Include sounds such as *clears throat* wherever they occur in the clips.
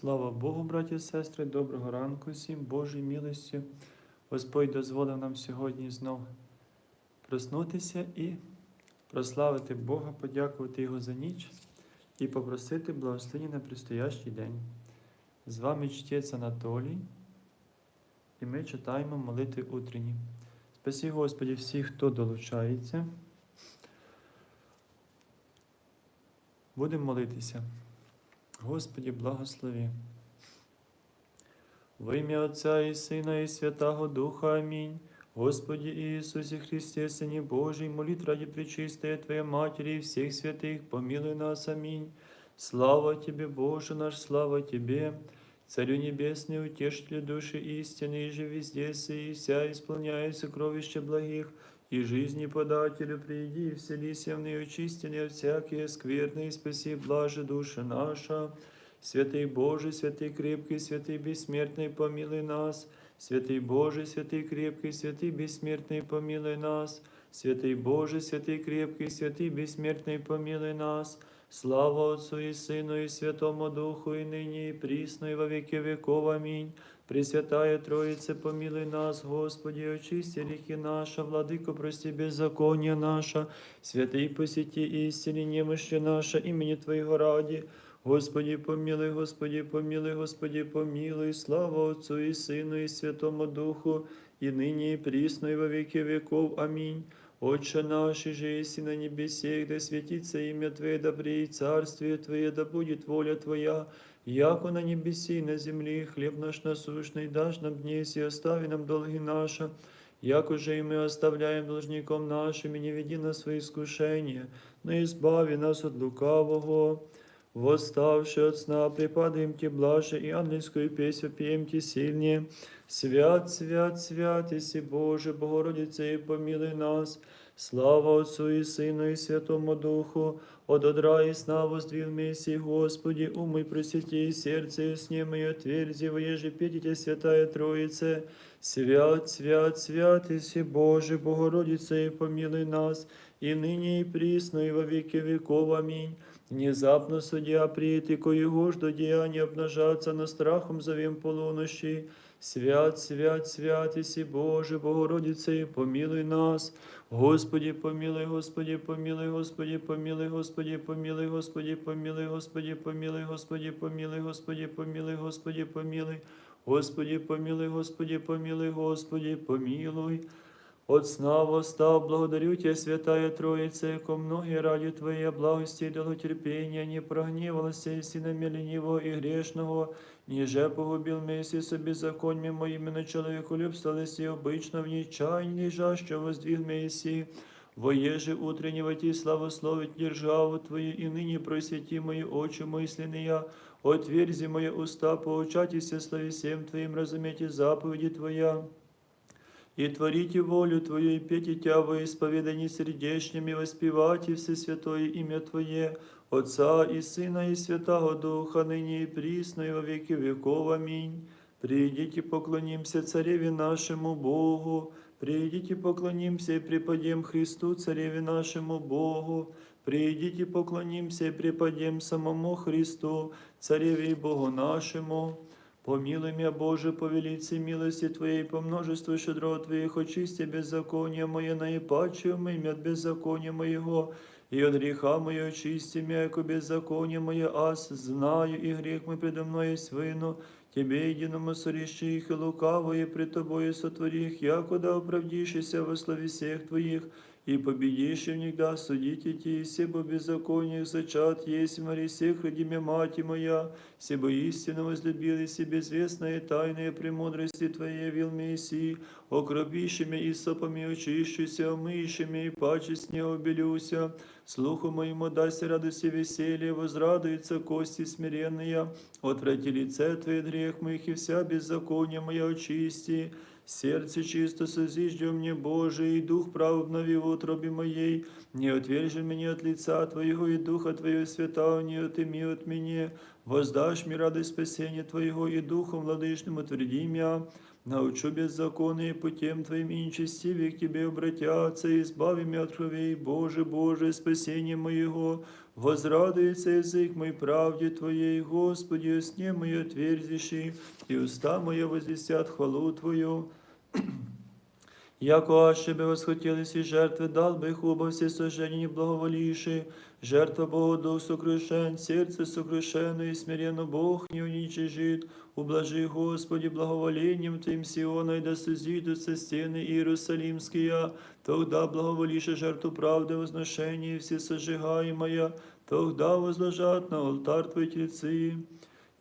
Слава Богу, браті і сестри, доброго ранку всім, Божій милостю. Господь дозволив нам сьогодні знов проснутися і прославити Бога, подякувати Його за ніч і попросити благословення на предстоящий день. З вами чтець Анатолій, і ми читаємо молитви утренні. Спасі Господі всіх, хто долучається. Будемо молитися. Господі, благослови. Во ім'я Отця і Сина, і Святого Духа. Амінь. Господи Иисусе Христе, Сыне Божий, молит ради пречистая Твоя Матери и всех святых, помилуй нас. Аминь. Слава Тебе, Боже наш, слава Тебе, Царю Небесный, утешителю души истины, и же везде и вся исполняя сокровища благих, и жизни подателю приди, и вселись в ныне очистенные от всякие скверные, спаси блаже душа наша. Святый Божий, святый крепкий, святый бессмертный, помилуй нас. Святый Божий, святый крепкий, святый бессмертный, помилуй нас. Святый Божий, святый крепкий, святый бессмертный, помилуй нас. Слава Отцу и Сыну и Святому Духу, и ныне, и присно, и во веки веков. Аминь. Пресвятая Троїце, помилуй нас, Господи, очисти ріхи наша, владико, прости, беззаконня наша, святий посіті істині, немощі наша, імені Твоєго раді. Господи, помилуй, Господи, помилуй, Господи, помилуй, слава Отцу і Сину, і Святому Духу, і нині, і прісно, і во віки віков. Амінь. Отче наш, же иси на небесе, да светится имя Твое, да при царствие Твое, да будет воля Твоя, яко на небеси на земле, хлеб наш насущный дашь нам днесь, и остави нам долги наши, як уже и мы оставляем должником нашим, и не веди нас в свои искушения, но избави нас от лукавого. Восставши от сна, припадаем Тебе блаже, и ангельскую песню пеем Тебе сильнее. Свят, свят, свят, Иси Боже, Богородице, и помилуй нас. Слава Отцу и Сыну и Святому Духу, от одра и сна воздвиг Мессии, Господи, умой просвети сердце, и сне мое отверзи, воеже петите, Святая Троице. Свят, свят, свят, Иси Боже, Богородице, и помилуй нас, и ныне, и присно, и во веки веков. Аминь. Внезапно судья приит, и коего ж до деяния обнажаться на страхом зовем полунощи. Свят, свят, свят, Иси Боже, Богородице, и помилуй нас. Господи, помилуй, Господи, помилуй, Господи, помилуй, Господи, помилуй, Господи, помилуй, Господи, помилуй, Господи, помилуй, Господи, помилуй, Господи, помилуй. Господи, помилуй, Господи, помилуй, Господі, помилуй. От сна восстав, благодарю Тебя, Святая Троица, яко многие ради Твоей благості и долготерпения не прогневалась и синами ленивого и грешного, ніже погубил месі собі законьми моїми на человеку любсталися, обично в нічайній жа, що воздвиг месі. Воєже утреннего ти славословить державу Твою, і нині просвяті мої очі, мислені. я, отверзи мои уста, поучатися славе всем Твоим, разуметь заповеди Твоя и творите волю Твою, и пейте Тя во исповедании сердечными, воспевайте все святое имя Твое, Отца и Сына и Святого Духа, ныне и присно, и во веки веков. Аминь. Придите, поклонимся Цареве нашему Богу, придите, поклонимся и преподем Христу, Цареве нашему Богу, придите, поклонимся и преподем самому Христу, Цареве и Богу нашему. Помилуй меня, Боже, по велице милости Твоей, по множеству щедро Твоих, очисти беззаконие мое, наипаче имя от беззакония моего, и от греха мое очисти меня, яко беззаконие мое, аз знаю, и грех мой предо мной есть вину, Тебе единому сорещи их, и лукавое пред Тобою сотвори их, якуда оправдишься во славе всех Твоих, и них, да судите те, себо беззаконие зачат есть, Мари всех родиме мать моя, себо истинно возлюбил и себе известная тайная премудрости Твоей явил Мессии, окропищами и сопами очищуся, омыщами и паче с не обелюся, слуху моему дасть радость и веселье, возрадуются кости смиренные, отврати лице Твое грех моих и вся беззаконие моя очисти, Сердце чисто созиждем мне, Боже, и дух прав обнови в утробе моей. Не отвержи меня от лица Твоего, и духа Твоего святого не отыми от меня. Воздашь мне радость спасения Твоего, и духом владычным утверди меня. научу беззаконие путем Твоим и нечестивее к Тебе обратятся, и избави меня от кровей, Боже, Боже, спасение моего, возрадуется язык мой правде Твоей, Господи, сне мое отверзиши, и уста моя возвестят хвалу Твою. Яко аще би восхотілись і жертви, дал би их оба все сожжения благоволиши, жертва Богу дух сокрушен, сердце сокрушено и смиренно Бог не уничижит. Ублажи, Господи, благоволением Твоим Сиона, и да созидутся стены Иерусалимские, тогда благоволише жертву правды возношения и все сожигаемая, тогда возложат на алтарь Твой тельцы.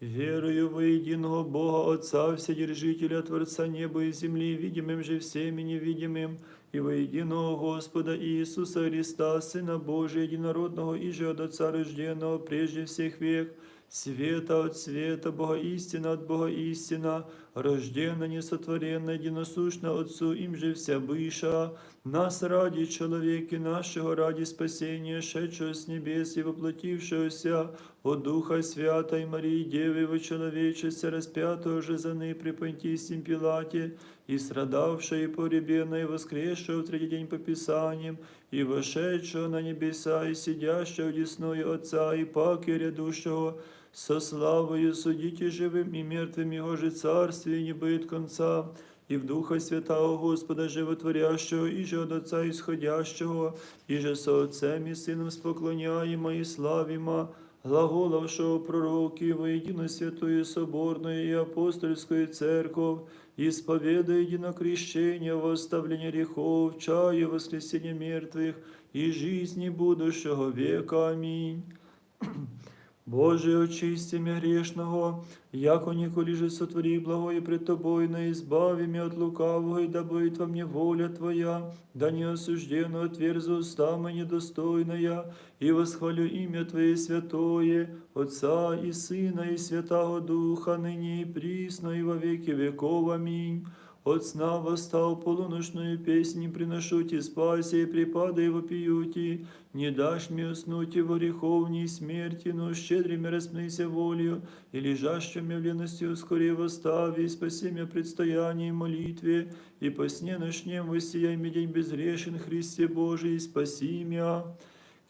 Верую во единого Бога Отца, Вседержителя, Творца неба и земли, видимым же всем и невидимым, и во единого Господа Иисуса Христа, Сына Божия, единородного, и же от Отца рожденного, прежде всех век, света от света, Бога истина от Бога истина, рожденно, несотворенно, единосущно Отцу, им же вся быша, нас ради человеки нашего, ради спасения, шедшего с небес и воплотившегося, от Духа Святой Марии, Девы во человечестве, распятого же за ны при Понтийском Пилате, и страдавшего и погребенного, и воскресшего в третий день по Писаниям, и вошедшего на небеса, и сидящего одесную Отца, и паки рядущего, со славою судите живым и мертвым Его же царствие не будет конца, и в Духа Святого Господа Животворящего, и же от Отца исходящего, и же со Отцем и Сыном споклоняемо и славимо, глаголовшего пророки воедино святую соборную и апостольскую церковь, исповедуя единокрещение, восставление грехов, чаю воскресения мертвых и жизни будущего века. Аминь. Боже, очисти меня грешного, яко же сотвори благое пред Тобой, но избави меня от лукавого, и да будет во мне воля Твоя, да не осужденно отверзу уста мои недостойная, и восхвалю имя Твое святое, Отца и Сына и Святого Духа, ныне и присно, и во веки веков. Аминь. От сна восстал полуношную песнь, приношу ти спаси, и припадай вопиюти, не дашь мне уснуть и во греховней смерти, но щедрыми распнися волею, и лежащими в лености ускори восстави, и спаси меня предстоянии молитве, и по сне ночнем воссияй мне день безгрешен, Христе Божий, и спаси меня.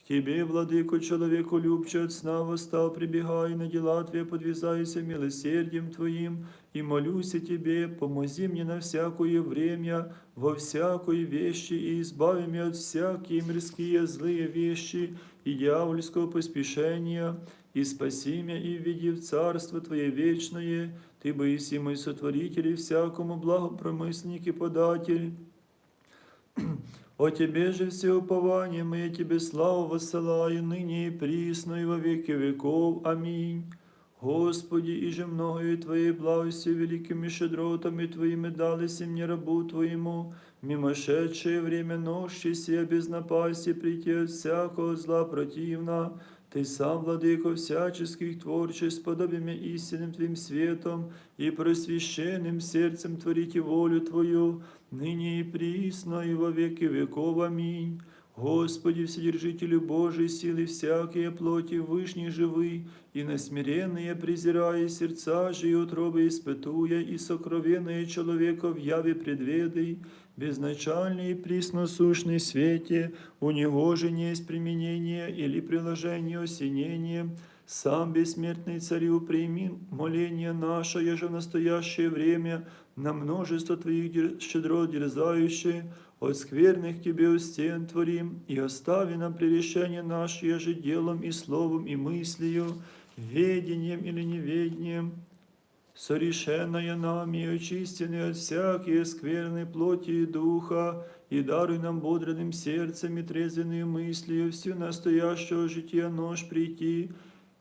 К Тебе, владыко, человеку любче от сна восстал, прибегай на дела Твои, подвязайся милосердием Твоим, и молюся Тебе, помози мне на всякое время, во всякой вещи, и избави меня от всякие мирские злые вещи и дьявольского поспешения, и спаси меня и введи в Царство Твое вечное, Ты боиси мой сотворитель и всякому благопромысленник и податель. О Тебе же все упование мое, Тебе славу воссылаю, ныне и присно, и во веки веков. Аминь. Господи, и же многою Твоей благостью, великими щедротами Твоими дались мне рабу Твоему, мимошедшее время нощи сия без напасти прийти от всякого зла противна, Ты сам, владыко всяческих творчеств, подобиями истинным Твоим светом и просвященным сердцем творите волю Твою, ныне и присно, и во веки веков. Аминь. Господи, Вседержителю Божий, силы всякие плоти, вышний живый, и на смиренные презирая сердца же и утробы испытуя, и сокровенные человека в яве предведай, безначальный и присносущный свете, у него же не есть применение или приложение осенения, сам бессмертный царю прими моление наше, еже в настоящее время на множество Твоих дер- щедро дерзающие, от скверных Тебе у стен творим, и остави нам пререшение наше, еже делом и словом и мыслью, ведением или неведением, сорешенная нами и очистенная от всякие скверной плоти и духа, и даруй нам бодренным сердцем и трезвенную мыслью всю настоящего жития нож прийти,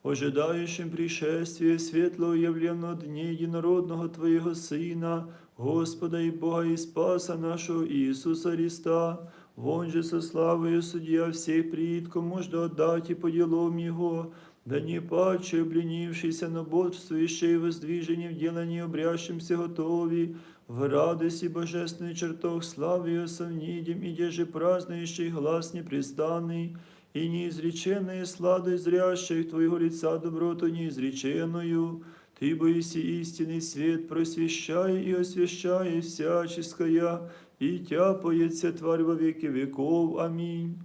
ожидающим пришествия светлого явленного дня единородного Твоего Сына, Господа и Бога и Спаса нашего Иисуса Христа, вон же со славою судья всех приит, можно отдать и по делам Его, да не паче, обленившийся на бодрствующее и воздвижение в делании обрящимся готови, в радости божественный чертог славы ее совнидим, и деже празднующий глаз непрестанный, и неизреченная сладость зрящих Твоего лица доброту неизреченную, Ты боиси истинный свет, просвещай и освящай всяческая, и тяпается тварь во веки веков. Аминь.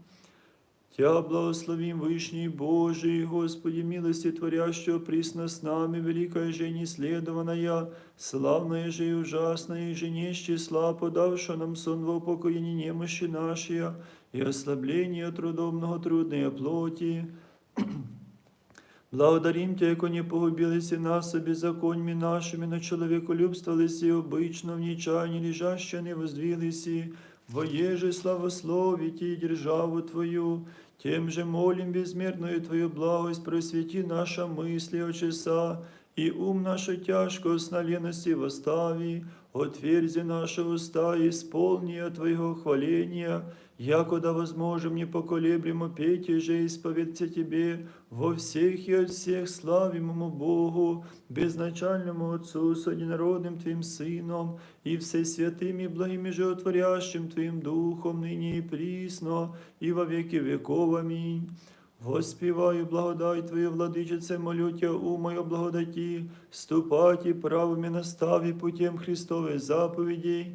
Тя благословим Вышний Божий, Господи, милости творящего присно с нами, великая же неследованная, славная же и ужасная, и же не с числа, подавшая нам сон во упокоении немощи нашей, и ослабление трудомного трудной плоти. Благодарим Тебя, яко не погубились и нас беззаконьми нашими, но человеколюбствовались и обычно в нечаянии лежаще не воздвились, воеже славословите и державу Твою, тем же молим безмерную Твою благость, просвети наша мысли о часа, и ум нашу тяжко с лености восстави, отверзи наши уста, исполни от Твоего хваления, якода возможем непоколеблемо петь и же исповедься Тебе во всех и от всех славимому Богу, безначальному Отцу с одинородным Твоим Сыном и всесвятым и благим и животворящим Твоим Духом, ныне и присно, и во веки веков. Аминь. Воспіваю благодать Твою, владичице, молю Тя, у мою благодаті, ступати правими наставі путем Христових заповідей.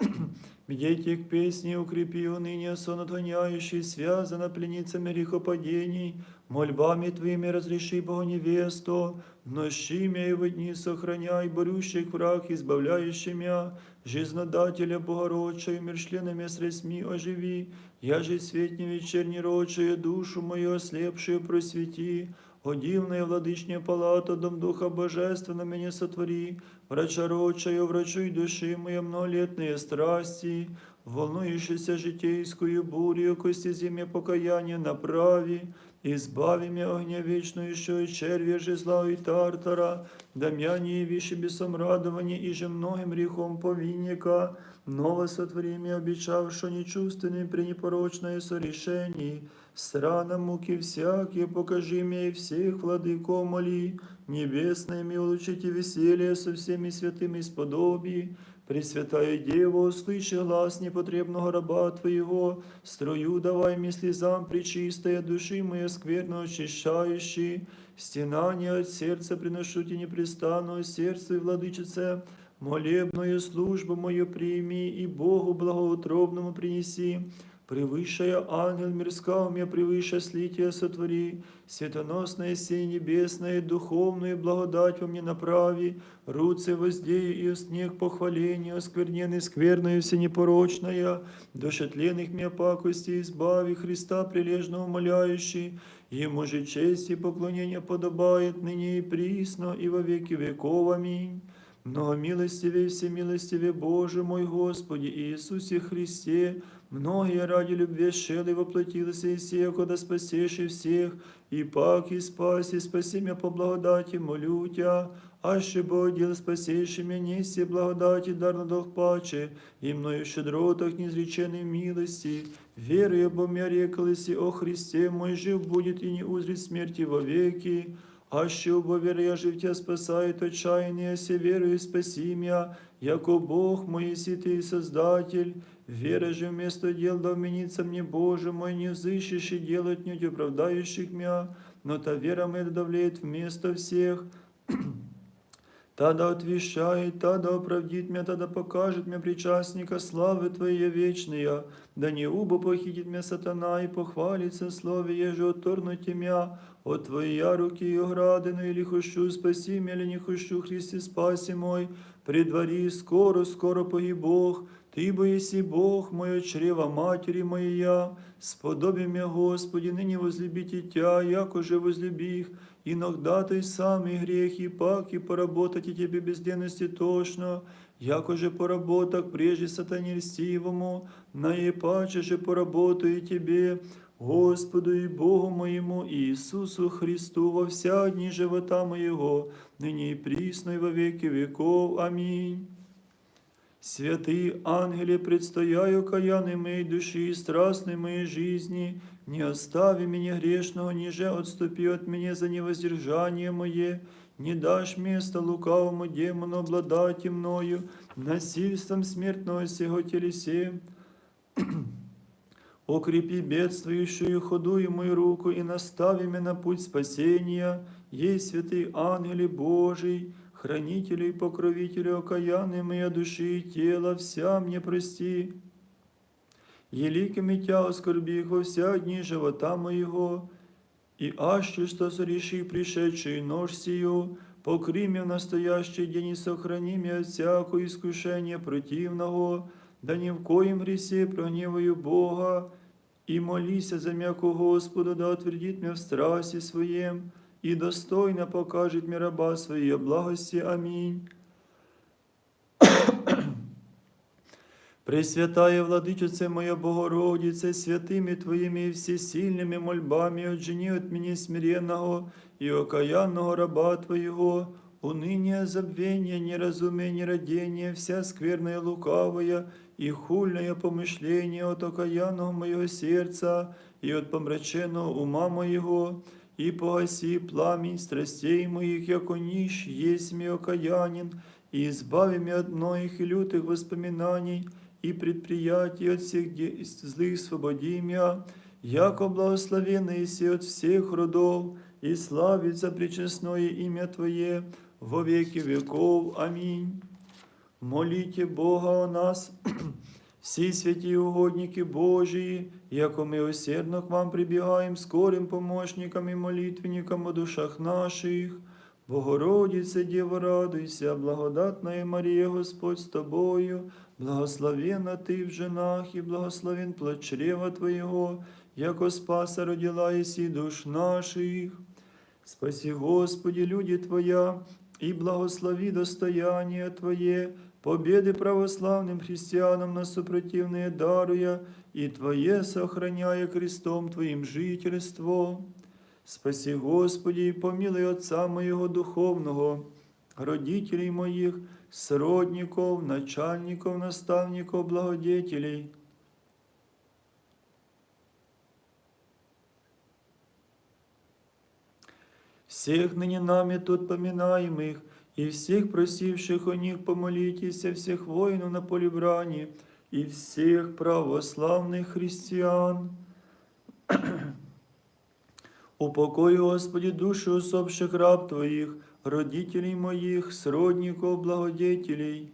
*clears throat* Бдейте к песне, укрепи уныние сонотворяющий, связано пленницами грехопадений, мольбами Твоими разреши Богу невесту, нощи мя и в дни сохраняй, борющих враг, избавляющий мя, жизнодателя Богородчая, мир членами средстми оживи, я же светни вечерней рочая, душу мою ослепшую просвети, о дивная палата, дом Духа Божественного меня сотвори, врача рочая, врачуй души моя многолетные страсти, волнующейся житейскую бурю, кости зиме покаяния направи, избави меня огня вечную еще и червя же зла и тартара, дамяне и виши бесом радования, и же многим грехом повинника, ново сотвори меня, обещавшо нечувственным при непорочное сорешении, Страна муки всякие, покажи мне и всех, владыко, моли, небесное, ми улучшите веселье со всеми святыми сподоби, Пресвятая Дева, услыши глаз непотребного раба Твоего, строю давай мне слезам причистая души моя скверно очищающий, стенание от сердца приношу тебе непрестанное сердце и владычице, молебную службу мою прими и Богу благоутробному принеси, Превыше ангел мирского меня превыше слития сотвори, светоносное сей небесное, духовную благодать во мне направи, руце воздею и снег похваления, оскверненный скверною всенепорочная, душетленных меня пакости избави, Христа прилежно умоляющий, Ему же честь и поклонение подобает ныне и присно, и во веки веков. Аминь. Многомилостивый, всемилостивый Боже мой Господи Иисусе Христе, многие ради любви шели воплотился и сех, да спасешь и всех, и пак и спаси, спаси меня по благодати, молю Тя, аще Бог дел спасейший меня, неси благодати, дар на дох паче, и мною щедротах неизреченной милости, верую, бо меня рекалися о Христе, мой жив будет и не узрит смерти вовеки, а що бо віра я життя спасает отчаяние, се верою спаси меня, яко Бог мой святый Создатель, вера же вместо дел да вменится мне Боже мой, не взыщешь и оправдающих меня, но та вера моя давлеет вместо всех, Та да отвещает, та да оправдит меня, та да покажет мне причастника славы Твоей вечная, да не убо похитит меня сатана и похвалится слове, еже отторнуть меня, от Твоя руки и оградину, или хощу спаси меня, или не хощу, Христе спаси мой, предвари, скоро, скоро погиб Бог, Ты боиси Бог, мое чрево матери моя, сподоби меня, Господи, ныне возлюбите Тя, яко же возлюби их, Иногда той самый грех и пак, и поработать и тебе безденности тошно, яко же поработок прежде сатане льстивому, наипаче же поработаю тебе, Господу и Богу моему Иисусу Христу во вся дни живота моего, ныне и присно и во веки веков. Аминь. Святые ангели, предстояю каяны моей души и страстной моей жизни, не остави меня грешного, ниже отступи от меня за невоздержание мое, не дашь места лукавому демону обладать мною, насильством смертного сего телесе. Укрепи *clears throat* бедствующую худую мою руку и настави меня на путь спасения, ей святый ангели Божий, хранителю и покровителю окаянной моя души и тела, вся мне прости. Еликими тя оскорбих во вся дни живота моего, и аще что сореши пришедший нож сию, покри в настоящий день и сохрани меня от всякого искушения противного, да ни в коем гресе прогневаю Бога, и молися за м'яко Господу, да отвердит меня в страсти своем, и достойно покажет мне раба своей благости. Аминь. Пресвятая Владычице моя Богородице, святыми Твоими и всесильными мольбами отжени от меня смиренного и окаянного раба Твоего, уныние, забвение, неразумие, нерадение, вся скверная лукавая и хульное помышление от окаянного моего сердца и от помраченного ума моего, и погаси пламень страстей моих, яко нищ, есть ми окаянин, и избави меня от многих и лютых воспоминаний, и предприятий от всех злых свободи меня, яко благословенный си от всех родов, и славится пречестное имя Твое во веки веков. Аминь. Молите Бога о нас, *clears throat* всі святі угодники Божії, яко ми усердно к вам прибігаємо скорим помощникам і молитвенникам о душах наших. Богородице, Дєво, радуйся, благодатна Марія, Господь з тобою, благословенна ти в женах, і благословен плод чрева Твоєго, яко спаса родила єсі душ наших. Спаси, Господи, люди Твоя, и благослови достояние Твое, победы православным христианам на супротивные даруя, и Твое сохраняя крестом Твоим жительство. Спаси, Господи, и помилуй Отца моего духовного, родителей моих, сродников, начальников, наставников, благодетелей, всех ныне нами тут поминаемых, и всех просивших о них помолитесь, всех воинов на поле брани, и всех православных христиан. Упокой, Господи, души усопших раб Твоих, родителей моих, сродников, благодетелей.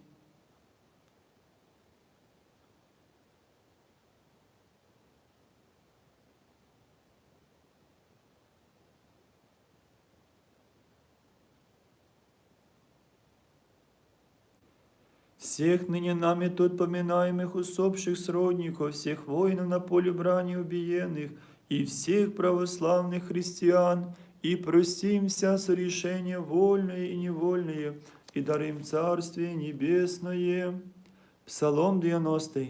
Всех ныне нами тут поминаемых усопших сродников, всех воинов на поле брани убиенных, и всех православных христиан, и простим вся сорешения вольные и невольные, и дарим Царствие Небесное. Псалом 90.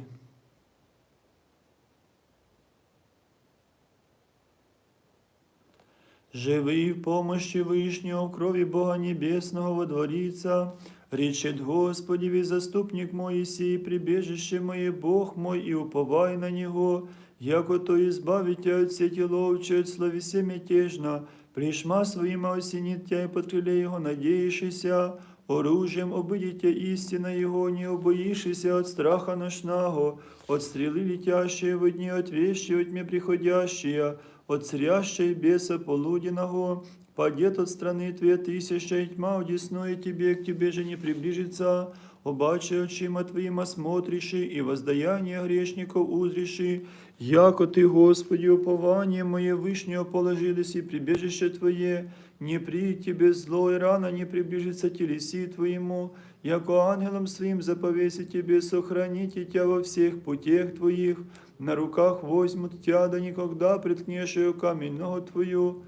Живи в помощи Вышнего, в крови Бога Небесного водворится, речет Господи, ви заступник мой сей, прибежище мое, Бог мой, и уповай на Него, яко то избавить тебя от сети ловчей, от словесе мятежно, пришма своима осенит тебя и под крыле Его надеющийся, оружием обидите истина Его, не обоишься от страха ношного, от стрелы летящие в дни, от вещи от тьме приходящие, от царящей беса полуденного, падет от страны Твоей тысяча, и тьма удесную Тебе, к Тебе же не приближится, обаче очима Твоим осмотриши, и воздаяние грешников узриши, яко Ты, Господи, упование мое вышнего положились, и прибежище Твое, не при Тебе зло, и рано не приближится телеси Твоему, яко ангелом своим заповеси Тебе сохраните Тебя во всех путях Твоих, на руках возьмут Тебя, да никогда приткнешь ее камень ногу Твою,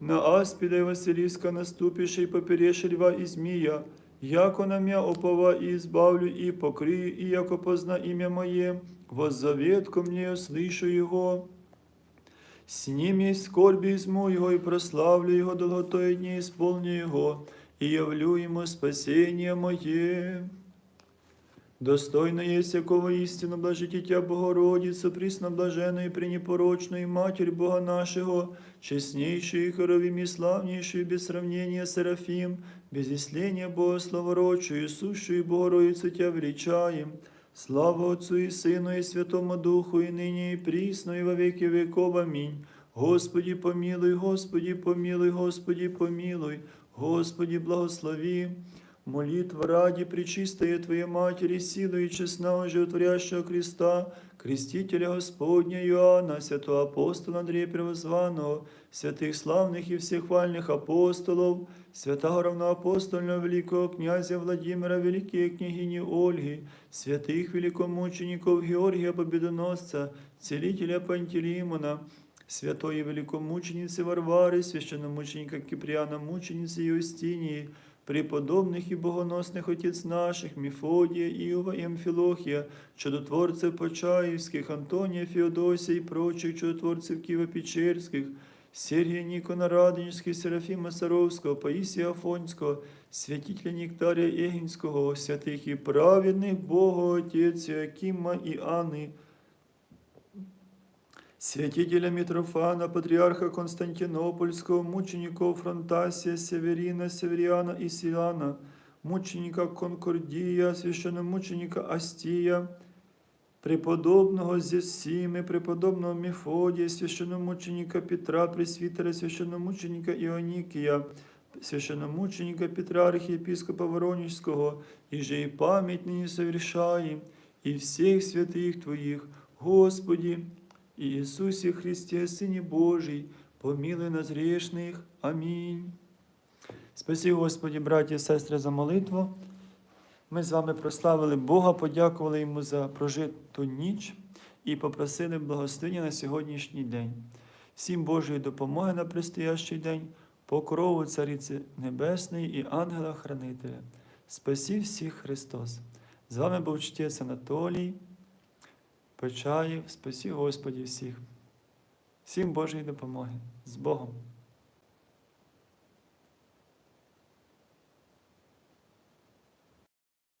на аспида и Василиска наступишь и поперешь льва и змея, яко на мя опова и избавлю и покрию, и яко позна имя мое, воззовет ко мне, услышу его. С ним есть скорби изму его, и прославлю его долготой дни, исполню его, и явлю ему спасение мое. Достойно есть якого истину блажите Тя, Богородица, пресноблаженную и пренепорочную Матерь Бога нашего, честнейшую и хоровим и славнейшую, без сравнения Серафим, без исления Бога славородчую, сущую Богородицу Тя величаем. Слава Отцу и Сыну и Святому Духу, и ныне и присно, и во веки веков. Аминь. Господи помилуй, Господи помилуй, Господи помилуй, Господи благослови. молитва ради Пречистая Твоей Матери, силы и честного животворящего креста, крестителя Господня Иоанна, святого апостола Андрея Первозванного, святых славных и всехвальных апостолов, святого равноапостольного великого князя Владимира, великой княгини Ольги, святых великомучеников Георгия Победоносца, целителя Пантелеймона, святой великомученицы Варвари, священномученика Киприана, мученицы Иустинии, преподобних і богоносних отець наших, Міфодія, Іова і Амфілохія, чудотворців Почаївських, Антонія, Феодосія і прочих чудотворців Києво-Печерських, Сергія Нікона Радонежського, Серафіма Саровського, Паїсія Афонського, святителя Нектарія Егінського, святих і праведних Отець Якима і Анни, святителя Митрофана, патриарха Константинопольского, мучеников Фронтасия, Северина, Севериана и Силана, мученика Конкордия, священномученика Астия, преподобного Зесимы, преподобного Мефодия, священномученика Петра, пресвитера, священномученика Ионикия, священномученика Петра, архиепископа Воронежского, и же и память ныне совершаем, и всех святых Твоих, Господи, Иисусе Христе, Сыне Божий, помилуй нас грешных. Амінь. Спасибо, Господі, браті і сестри, за молитву. Ми з вами прославили Бога, подякували Йому за прожиту ніч і попросили благословення на сьогоднішній день. Всім Божої допомоги на предстоящий день, покрову Цариці Небесної і ангела-хранителя. Спасі всіх Христос. З вами був чтець Анатолій. Почаїв, спасі Господі всіх. Всім Божої допомоги. З Богом!